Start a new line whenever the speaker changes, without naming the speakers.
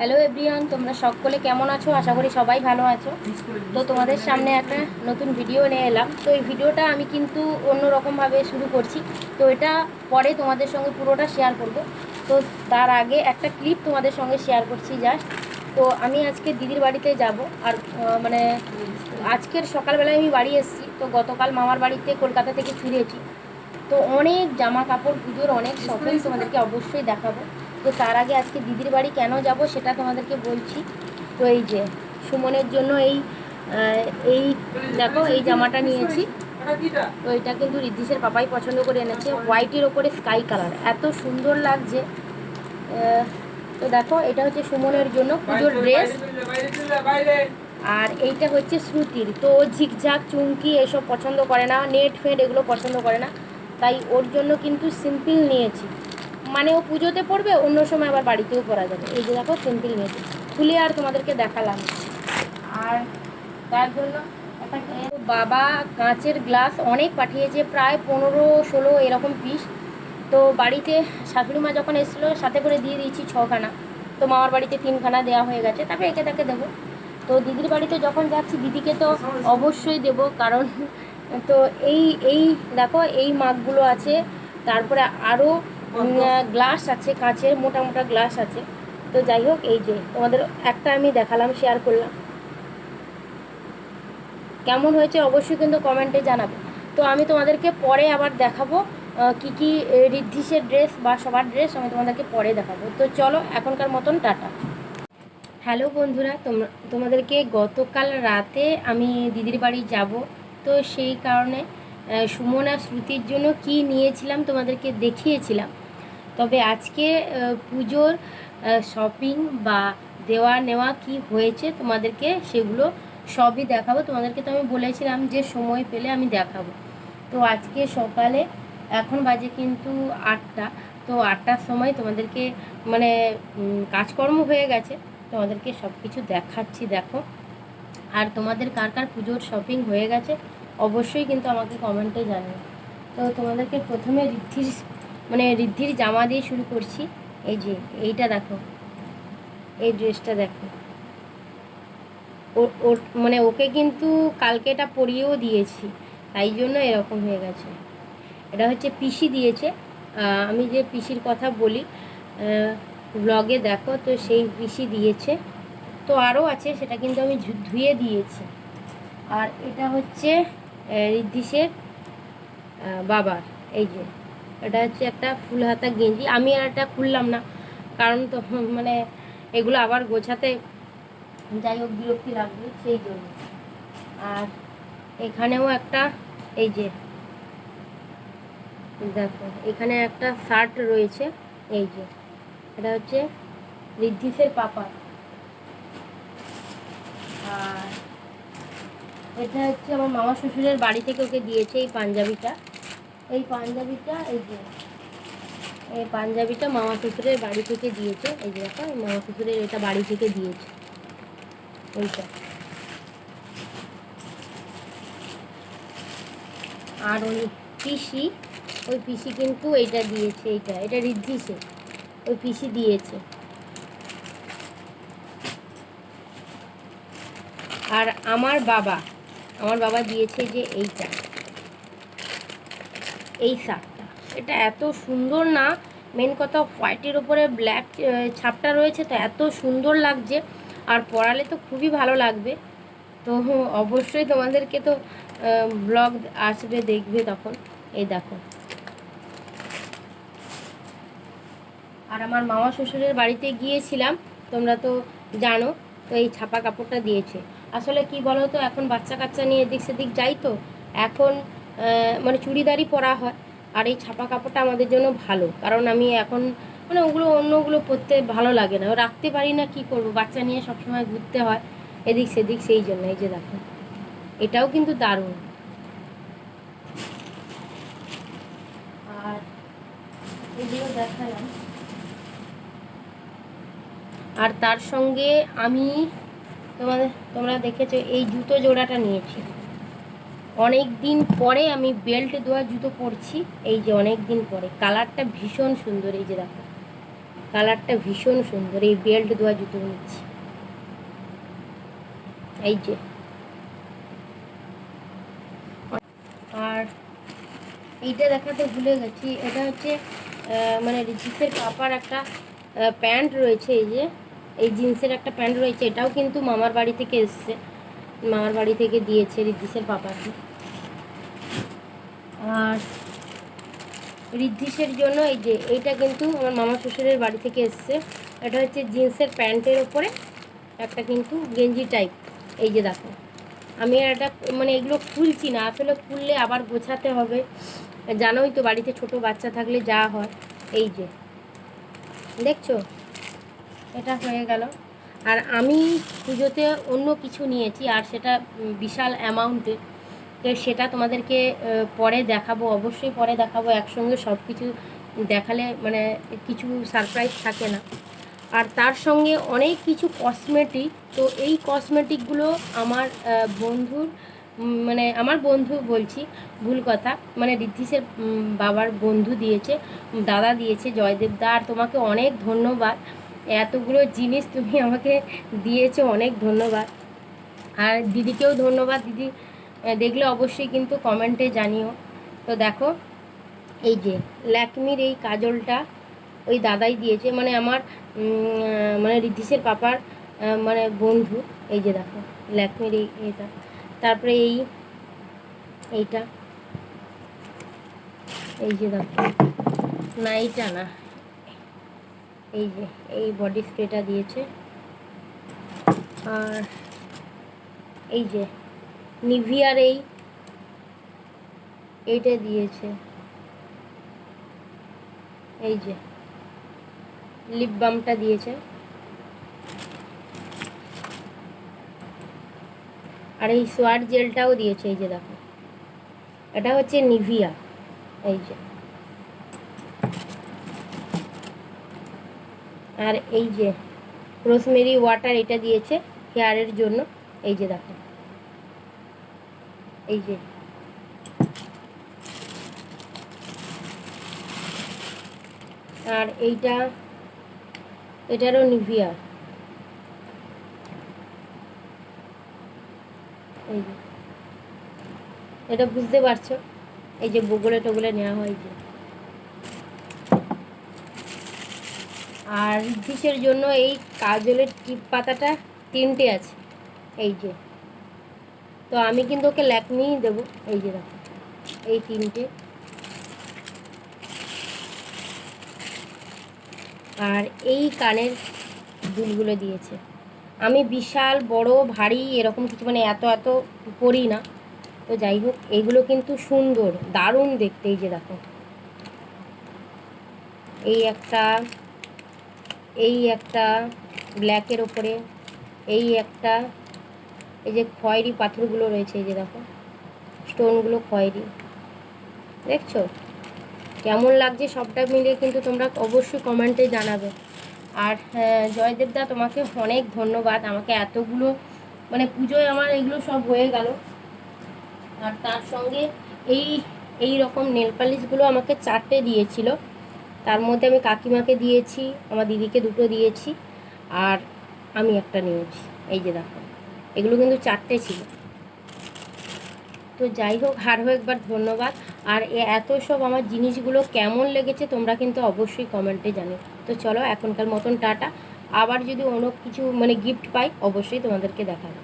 Hello everyone তোমরা সকলে কেমন আছো? আশা করি সবাই ভালো আছো। তো তোমাদের সামনে একটা নতুন ভিডিও নিয়ে এলাম। তো এই ভিডিওটা আমি কিন্তু অন্য রকমভাবে শুরু করছি। তো এটা পরে তোমাদের সঙ্গে পুরোটা শেয়ার করব। তো তার আগে একটা ক্লিপ তোমাদের সঙ্গে শেয়ার করছি জাস্ট তো আমি আজকে দিদির বাড়িতে যাব। আর মানে আজকের সকালবেলায় আমি বাড়ি এসেছি। তো গতকাল মামার বাড়িতে কলকাতা থেকে ফিরেছি। তো অনেক জামা কাপড়, পুজোর অনেক শপিং তোমাদেরকে অবশ্যই দেখাবো। তো তার আগে আজকে দিদির বাড়ি কেন যাব সেটা তোমাদেরকে বলছি। তো এই যে সুমনের জন্য এই এই দেখো, এই জামাটা নিয়েছি। তো এটা কিন্তু রিদ্ধিসের পাপাই পছন্দ করে এনেছে। হোয়াইটের ওপরে স্কাই কালার এত সুন্দর লাগছে। তো দেখো, এটা হচ্ছে সুমনের জন্য পুজোর ড্রেস আর এইটা হচ্ছে শ্রুতির। তো ঝিকঝাক, চুমকি এসব পছন্দ করে না। নেট ফেট এগুলো পছন্দ করে না। তাই ওর জন্য কিন্তু সিম্পল নিয়েছি। মানে ও পুজোতে পড়বে, অন্য সময় আবার বাড়িতেও পরা যাবে। এই যে দেখো সিম্পল নিয়েছি খুলে আর তোমাদেরকে দেখালাম। আর তার জন্য বাবা কাঁচের গ্লাস অনেক পাঠিয়েছে, প্রায় পনেরো ষোলো এরকম পিস তো বাড়িতে শাশুড়ি মা যখন এসেছিল, সাথে করে দিয়ে দিয়েছি ছখানা। তো মামার বাড়িতে তিনখানা দেওয়া হয়ে গেছে, তারপরে একে তাকে দেবো। তো দিদির বাড়িতে যখন যাচ্ছি, দিদিকে তো অবশ্যই দেবো, কারণ তো এই এই দেখো, এই মাগগুলো আছে। তারপরে আরও গ্লাস আছে, কাঁচের মোটা মোটা গ্লাস আছে। তো যাই হোক, এই যে তোমাদের একটা আমি দেখালাম শেয়ার করলাম। কেমন হয়েছে অবশ্যই কিন্তু কমেন্টে জানাবে। তো আমি তোমাদেরকে পরে আবার দেখাবো কি কি ঋদ্ধিসের ড্রেস বা সবার ড্রেস আমি তোমাদেরকে পরে দেখাবো। তো চলো, এখনকার মতন টাটা। হ্যালো বন্ধুরা তোমরা তোমাদেরকে গতকাল রাতে আমি দিদির বাড়ি যাব। তো সেই কারণে সুমন শ্রুতির জন্য কি নিয়েছিলাম তোমাদেরকে দেখিয়েছিলাম। তবে আজকে পুজোর শপিং বা দেওয়া নেওয়া কি হয়েছে তোমাদেরকে সেগুলো সবই দেখাবো। তোমাদেরকে তো আমি বলেছিলাম যে সময় পেলে আমি দেখাবো। তো আজকে সকালে, এখন বাজে কিন্তু আটটা, তো আটটার সময় তোমাদেরকে মানে কাজকর্ম হয়ে গেছে। তোমাদেরকে সব কিছু দেখাচ্ছি, দেখো। আর তোমাদের কার কার পুজোর শপিং হয়ে গেছে? অবশ্যই কিন্তু আমাকে কমেন্টে জানিও। তো তোমাদেরকে প্রথমে ঋদ্ধির মানে ঋদ্ধির জামা দিয়ে শুরু করছি। এই যে, এইটা দেখো। এই ড্রেসটা দেখো। ওর মানে ওকে কিন্তু কালকে এটা পরিয়েও দিয়েছি। তাই জন্য এরকম হয়ে গেছে। এটা হচ্ছে পিসি দিয়েছে। আমি যে পিসির কথা বলি ব্লগে দেখো, তো সেই পিসি দিয়েছে। তো আরও আছে, সেটা কিন্তু আমি ধুয়ে দিয়েছি। আর এটা হচ্ছে আহ, ঋদ্ধিসের বাবার এই যে। এটা হচ্ছে একটা ফুল হাতা গেঞ্জি। আমি আর এটা খুললাম না কারণ তো মানে এগুলো আবার গোছাতে যাই হোক বিরক্তি লাগবে সেই জন্য। আর এখানেও একটা এই যে দেখো এখানে একটা শার্ট রয়েছে এই যে। এটা হচ্ছে ঋদ্ধিসের পাপা। আর এটা হচ্ছে আমার মামা শ্বশুরের বাড়ি থেকে ওকে দিয়েছে এই পাঞ্জাবিটা। এই পাঞ্জাবিটা, এই যে, এই পাঞ্জাবিটা মামা শ্বশুরের বাড়ি থেকে দিয়েছে। এই যে দেখো মামা শ্বশুরের এটা বাড়ি থেকে দিয়েছে। এইটা। আর ওই পিসি ওই পিসি কিন্তু এইটা দিয়েছে, এইটা, এটা ঋদ্ধিসে ওই পিসি দিয়েছে। আর আমার বাবা আমার বাবা দিয়েছে যে এইটা। এই শার্টটা এটা এত সুন্দর না। মেন কথা হোয়াইটের ওপরে ব্ল্যাক ছাপটা রয়েছে, তো এত সুন্দর লাগছে। আর পরালে তো খুবই ভালো লাগবে। তো অবশ্যই তোমাদেরকে তো ব্লগ আসবে, দেখবে তখন। এই দেখো। আর আমার মামা শ্বশুরের বাড়িতে গিয়েছিলাম, তোমরা তো জানো, তো এই ছাপা কাপড়টা দিয়েছে। আসলে কি বলো তো এখন বাচ্চা কাচ্চা নিয়ে এদিক সেদিক যাই তো, এখন মানে চুড়িদারই পরা হয়, আর এই ছাপা কাপড়টা আমাদের জন্য ভালো, কারণ আমি এখন মানে ওগুলো অন্যগুলো পরতে ভালো লাগে না, রাখতে পারি না কি করব, বাচ্চা নিয়ে সবসময় ঘুরতে হয়, এদিক সেদিক সেই জন্য, এই যে দেখো, এটাও কিন্তু দারুণ। আর এগুলো আর তার সঙ্গে আমি তোমাদের, তোমরা দেখেছ, এই জুতো জোড়াটা নিয়েছি। অনেক দিন পরে আমি বেল্ট দেওয়া জুতো পরছি, এই যে অনেক দিন পরে। কালারটা ভীষণ সুন্দর, এই যে দেখো। কালারটা ভীষণ সুন্দর, এই বেল্ট দেওয়া জুতো নিচ্ছি। এই যে। আর এইটা দেখাতে ভুলে গেছি, এটা হচ্ছে মানে জিন্সের কাপার একটা প্যান্ট রয়েছে, এই যে। এই জিন্সের একটা প্যান্ট রয়েছে, এটাও কিন্তু মামার বাড়ি থেকে এসছে। মামার বাড়ি থেকে দিয়েছে রিদ্ধিসের পাপাকে। আর রিদ্ধিসের জন্য এই যে, এইটা কিন্তু আমার মামা শ্বশুরের বাড়ি থেকে এসছে। এটা হচ্ছে জিন্সের প্যান্টের ওপরে একটা কিন্তু গেঞ্জি টাইপ এই যে দেখো, আমি এটা মানে এগুলো খুলছি না, আসলে খুললে আবার গোছাতে হবে। জানোই তো বাড়িতে ছোট বাচ্চা থাকলে যা হয়। এই যে, দেখছ? এটা হয়ে গেল। আর আমি পুজোতে অন্য কিছু নিয়েছি, আর সেটা বিশাল অ্যামাউন্টে তো সেটা তোমাদেরকে পরে দেখাবো, অবশ্যই পরে দেখাবো, একসঙ্গে সব কিছু দেখালে মানে কিছু সারপ্রাইজ থাকে না। আর তার সঙ্গে অনেক কিছু কসমেটিক তো এই কসমেটিকগুলো আমার বন্ধুর মানে আমার বন্ধু বলছি, ভুল কথা মানে রিদ্ধিসের বাবার বন্ধু দিয়েছে, দাদা দিয়েছে জয়দেব দা আর তোমাকে অনেক ধন্যবাদ। এতগুলো জিনিস তুমি আমাকে দিয়েছ, অনেক ধন্যবাদ। আর দিদিকেও ধন্যবাদ, দিদি দেখলে অবশ্যই কিন্তু কমেন্টে জানিও। তো দেখো, এই যে ল্যাকমির এই কাজলটা ওই দাদাই দিয়েছে মানে আমার মানে রিদ্ধিসের পাপার মানে বন্ধু, এই যে দেখো, ল্যাকমির এই এটা তারপরে এই, এইটা। এই যে দেখো না এইটা না। এই যে, এই বডি স্প্রেটা দিয়েছে। আর এই যে, নিভিয়ার এই, এইটা দিয়েছে। এই যে লিপ বামটা দিয়েছে। আর এই সোয়ার জেলটাও দিয়েছে, এই যে দেখো। এটা হচ্ছে নিভিয়া, এই যে। আর এই যে রোজমেরি ওয়াটার এটা দিয়েছে হেয়ারের জন্য। এই যে দেখো। এই যে। আর এইটা, এটারও নিভিয়া। এই যে। এটা বুঝতে পারছ? এই যে বগলে টগলে নেওয়া হয় যে আর রিদ্ধিসের জন্য এই কাজলের টিপ পাতাটা তিনটে আছে, এই যে। তো আমি কিন্তু ওকে ল্যাকমিই দেবো, এই যে দেখো, এই তিনটে। আর এই কানের দুলগুলো দিয়েছে। আমি বিশাল, বড়, ভারী এরকম কিছু মানে এত এত করি না। তো যাই হোক, এগুলো কিন্তু সুন্দর, দারুণ দেখতে, এই যে দেখো। এই একটা এই একটা ব্ল্যাকের ওপরে এই একটা এই যে খয়েরি পাথরগুলো রয়েছে এই যে দেখো স্টোনগুলো খয়েরি। দেখছ? কেমন লাগছে সবটা মিলিয়ে কিন্তু তোমরা অবশ্যই কমেন্টে জানাবে। আর হ্যাঁ, জয়দেবদা তোমাকে অনেক ধন্যবাদ। আমাকে এতগুলো মানে পুজোয় আমার এগুলো সব হয়ে গেল। আর তার সঙ্গে এই এই রকম নেল পালিশগুলো আমাকে চারটে দিয়েছিল। তার মধ্যে আমি কাকিমাকে দিয়েছি, আমার দিদিকে দুটো দিয়েছি, আর আমি একটা নিয়েছি। এই যে দেখো, এগুলো কিন্তু চারটে ছিল। তো যাই হোক আরও একবার ধন্যবাদ। আর এ এত সব আমার জিনিসগুলো কেমন লেগেছে তোমরা কিন্তু অবশ্যই কমেন্টে জানো তো চলো, এখনকার মতন টাটা। আবার যদি অন্য কিছু মানে গিফট পাই, অবশ্যই তোমাদেরকে দেখাবো।